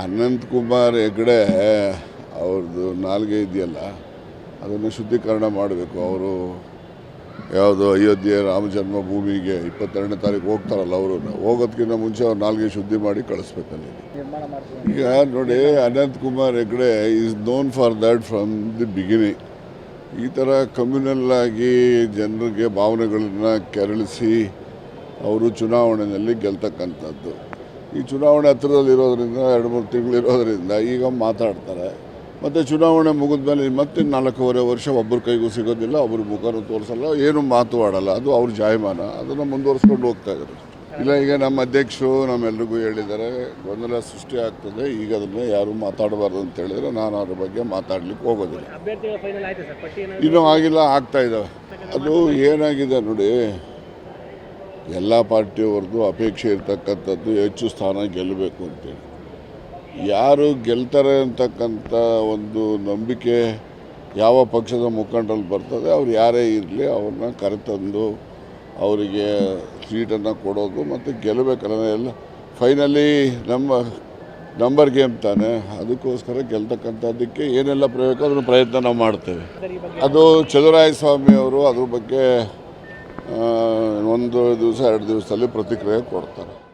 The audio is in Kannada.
ಅನಂತ್ ಕುಮಾರ್ ಹೆಗ್ಡೆ ಅವ್ರದ್ದು ನಾಲ್ಗೆ ಇದೆಯಲ್ಲ ಅದನ್ನು ಶುದ್ಧೀಕರಣ ಮಾಡಬೇಕು. ಅವರು ಯಾವುದು ಅಯೋಧ್ಯೆ ರಾಮ ಜನ್ಮಭೂಮಿಗೆ ಇಪ್ಪತ್ತೆರಡನೇ ತಾರೀಕು ಹೋಗ್ತಾರಲ್ಲ ಅವರು ಹೋಗೋದಕ್ಕಿಂತ ಮುಂಚೆ ಅವ್ರು ನಾಲ್ಗೆ ಶುದ್ಧಿ ಮಾಡಿ ಕಳಿಸ್ಬೇಕಲ್ಲಿ ನಿರ್ಮಾಣ ಈಗ ನೋಡಿ Anant Kumar Hegde is known for that from the beginning ಈ ಥರ ಕಮ್ಯುನಲ್ ಆಗಿ ಜನರಿಗೆ ಭಾವನೆಗಳನ್ನು ಕೆರಳಿಸಿ ಅವರು ಚುನಾವಣೆಯಲ್ಲಿ ಗೆಲ್ತಕ್ಕಂಥದ್ದು. ಈ ಚುನಾವಣೆ ಹತ್ರದಲ್ಲಿರೋದ್ರಿಂದ ಎರಡು ಮೂರು ತಿಂಗಳು ತಿಂಗಳಿರೋದ್ರಿಂದ ಈಗ ಮಾತಾಡ್ತಾರೆ. ಮತ್ತು ಚುನಾವಣೆ ಮುಗಿದ ಮೇಲೆ ಮತ್ತೆ ನಾಲ್ಕೂವರೆ ವರ್ಷ ಒಬ್ಬರ ಕೈಗೂ ಸಿಗೋದಿಲ್ಲ ಒಬ್ಬರು ಮುಖನೂ ತೋರಿಸಲ್ಲ ಏನು ಮಾತು ಆಡಲ್ಲ. ಅದು ಅವ್ರ ಜಾಯಮಾನ. ಅದನ್ನು ಮುಂದುವರಿಸ್ಕೊಂಡು ಹೋಗ್ತಾ ಇದ್ದಾರೆ. ಇಲ್ಲ ಈಗ ನಮ್ಮ ಅಧ್ಯಕ್ಷರು ನಮ್ಮೆಲ್ರಿಗೂ ಹೇಳಿದ್ದಾರೆ ಗೊಂದಲ ಸೃಷ್ಟಿ ಆಗ್ತದೆ ಈಗ ಅದನ್ನು ಯಾರೂ ಮಾತಾಡಬಾರ್ದು ಅಂತ ಹೇಳಿದರೆ ನಾನು ಅದ್ರ ಬಗ್ಗೆ ಮಾತಾಡ್ಲಿಕ್ಕೆ ಹೋಗೋದಿಲ್ಲ. ಇನ್ನೂ ಆಗಿಲ್ಲ ಆಗ್ತಾ ಇದ್ದಾವೆ. ಅದು ಏನಾಗಿದೆ ನೋಡಿ ಎಲ್ಲ ಪಾರ್ಟಿಯವ್ರದ್ದು ಅಪೇಕ್ಷೆ ಇರತಕ್ಕಂಥದ್ದು ಹೆಚ್ಚು ಸ್ಥಾನ ಗೆಲ್ಲಬೇಕು ಅಂತೇಳಿ. ಯಾರು ಗೆಲ್ತಾರೆ ಅಂತಕ್ಕಂಥ ಒಂದು ನಂಬಿಕೆ ಯಾವ ಪಕ್ಷದ ಮುಖಂಡರಲ್ಲಿ ಬರ್ತದೆ, ಅವ್ರು ಯಾರೇ ಇರಲಿ ಅವ್ರನ್ನ ಕರೆತಂದು ಅವರಿಗೆ ಸೀಟನ್ನು ಕೊಡೋದು ಮತ್ತು ಗೆಲ್ಲಬೇಕಲ್ಲ ಎಲ್ಲ ಫೈನಲಿ ನಮ್ಮ ನಂಬರ್ ಗೇಮ್ ತಾನೆ, ಅದಕ್ಕೋಸ್ಕರ ಗೆಲ್ತಕ್ಕಂಥದ್ದಕ್ಕೆ ಏನೆಲ್ಲ ಪ್ರಯೋಗ ಅದನ್ನು ಪ್ರಯತ್ನ ನಾವು ಮಾಡ್ತೇವೆ. ಅದು ಚಲುವರಾಯ ಸ್ವಾಮಿ ಅವರು ಅದ್ರ ಬಗ್ಗೆ ಒಂದು ದಿವಸ ಎರಡು ದಿವಸದಲ್ಲಿ ಪ್ರತಿಕ್ರಿಯೆ ಕೊಡ್ತಾರೆ.